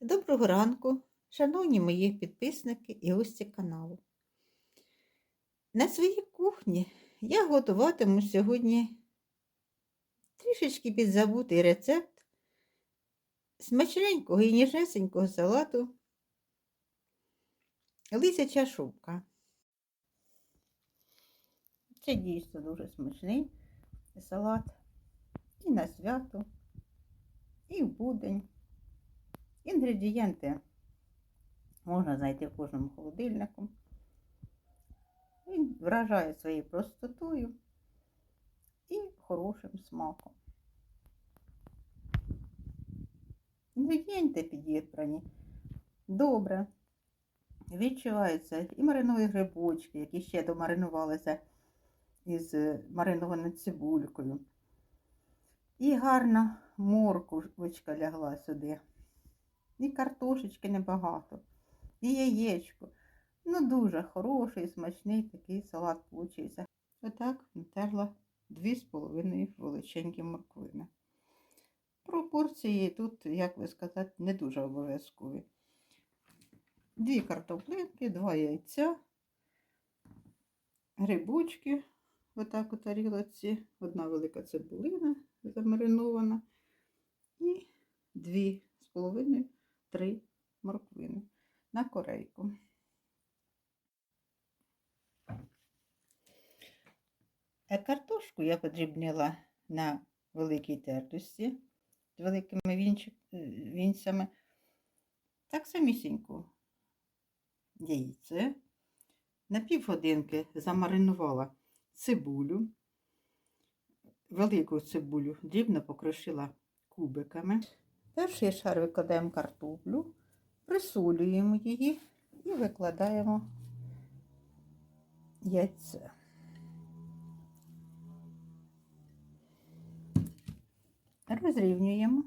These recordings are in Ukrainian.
Доброго ранку, шановні мої підписники і гості каналу. На своїй кухні я готуватиму сьогодні трішечки підзабутий рецепт смачненького і ніжнесенького салату лисяча шубка. Це дійсно дуже смачний салат і на свято, і в будень. Інгредієнти можна знайти в кожному холодильнику. Він вражає своєю простотою і хорошим смаком. Інгредієнти підібрані добре. Відчуваються і маринові грибочки, які ще домаринувалися із маринованою цибулькою. І гарна морквочка лягла сюди. І картошечки небагато, і яєчко. Ну, дуже хороший, смачний такий салат получився. Отак натерла 2,5 величенькі морквини. Пропорції тут, як би сказати, не дуже обов'язкові. Дві картоплинки, два яйця, грибочки, отак у тарілоці, одна велика цибулина замаринована і дві з половиною три морквини на корейку. Картошку я подрібнила на великій тертості з великими е, вінцями. Так самісіньку яйце. На півгодинки замаринувала цибулю, велику цибулю дрібно покрошила кубиками. Перший шар викладаємо картоплю, присолюємо її і викладаємо яйце. Розрівнюємо.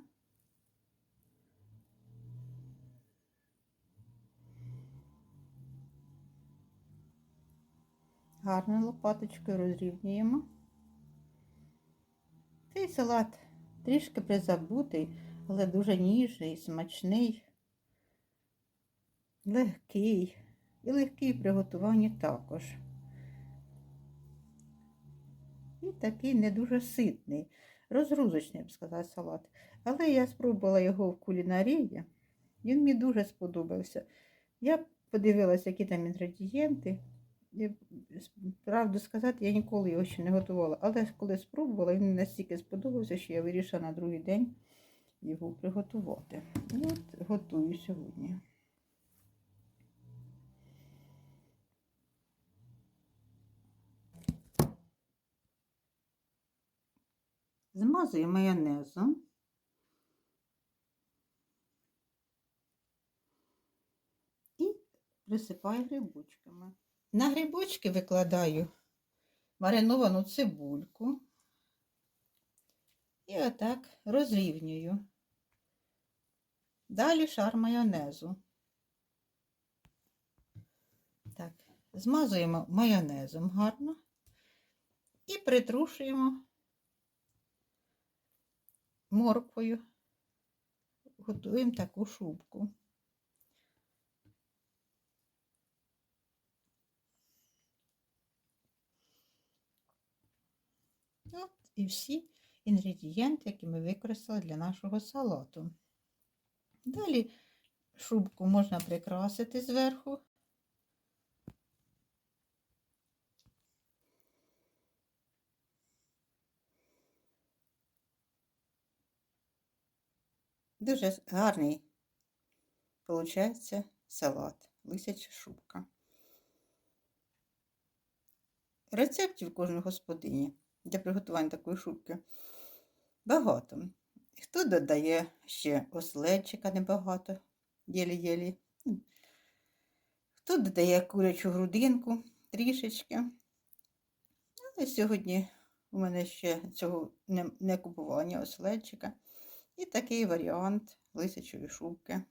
Гарною лопаточкою розрівнюємо. Цей салат трішки призабутий але дуже ніжний, смачний, легкий і легкий в приготуванні також. І такий не дуже ситний, розгрузочний, я б сказала, салат. Але я спробувала його в кулінарії, він мені дуже сподобався. Я подивилася, які там інгредієнти. І, правду сказати, я ніколи його ще не готувала, але коли спробувала, він настільки сподобався, що я вирішила на другий день його приготувати. І от готую сьогодні. Змазую майонезом. І присипаю грибочками. На грибочки викладаю мариновану цибульку. І отак розрівнюю. Далі шар майонезу. Так, змазуємо майонезом гарно і притрушуємо морквою. Готуємо таку шубку. От і всі інгредієнти, які ми використали для нашого салату. Далі шубку можна прикрасити зверху. Дуже гарний, виходить, салат, лисяча шубка. Рецептів кожної господині для приготування такої шубки багато. Хто додає ще оследчика небагато, єлі-єлі. Хто додає курячу грудинку трішечки. Але сьогодні у мене ще цього не, не купування оследчика. І такий варіант лисячої шубки.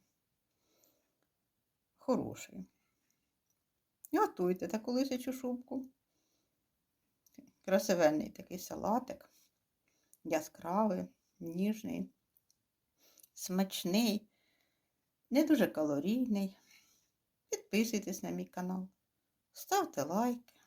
Хороший. Готуйте таку лисячу шубку. Красивенний такий салатик, яскравий, ніжний, смачний. не дуже калорійний. Підписуйтесь на мій канал, ставте лайки.